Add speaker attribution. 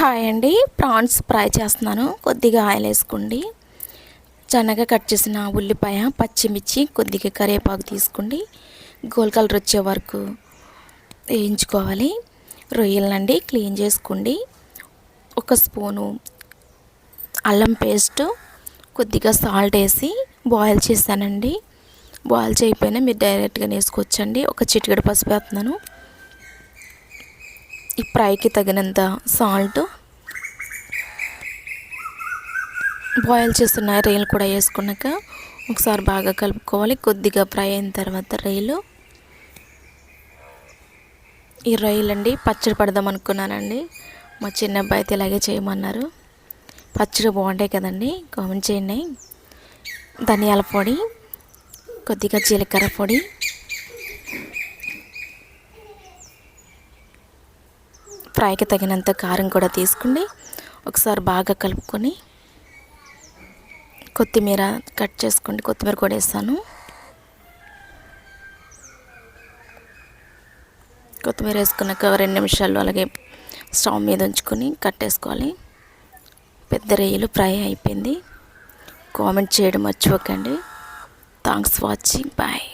Speaker 1: Hi అండి. Prawns fry చేస్తున్నాను. కొద్దిగా ఆయిల్ వేసుకోండి. సన్నగా కట్ చేసిన ఉల్లిపాయ పచ్చిమిర్చి కొద్దిగా కరివేపాకు తీసుకోండి. గోల్ కలర్ వచ్చే వరకు వేయించుకోవాలి. రొయ్యలనండి క్లీన్ చేసుకోండి. ఒక స్పూను అల్లం పేస్ట్ కొద్దిగా సాల్ట్ వేసి బాయిల్ చేశానండి. బాయిల్ చేయకపోయినా మీరు డైరెక్ట్గా వేసుకోవచ్చండి ఒక చిటికెడు పసుపు వేస్తున్నాను. ఈ ఫ్రైకి తగినంత సాల్ట్ బాయిల్ చేస్తున్న రైలు కూడా వేసుకున్నాక ఒకసారి బాగా కలుపుకోవాలి. కొద్దిగా ఫ్రై అయిన తర్వాత రైలు ఈ రైలు అండి పచ్చడి పడదాం అనుకున్నానండి. మా చిన్న అబ్బాయి అయితే ఇలాగే చేయమన్నారు. పచ్చడి బాగుంటాయి కదండి కామెంట్ చేయండి. ధనియాల పొడి కొద్దిగా జీలకర్ర పొడి ఫ్రైకి తగినంత కారం కూడా తీసుకోండి ఒకసారి బాగా కలుపుకొని కొత్తిమీర కట్ చేసుకోండి కొత్తిమీర కూడా వేస్తాను. కొత్తిమీర వేసుకున్నాక రెండు నిమిషాలు అలాగే స్టవ్ మీద ఉంచుకొని కట్టేసుకోవాలి పెద్ద రొయ్యలు ఫ్రై అయిపోయింది. కామెంట్ చేయడం మర్చిపోకండి. Thanks watching. బాయ్.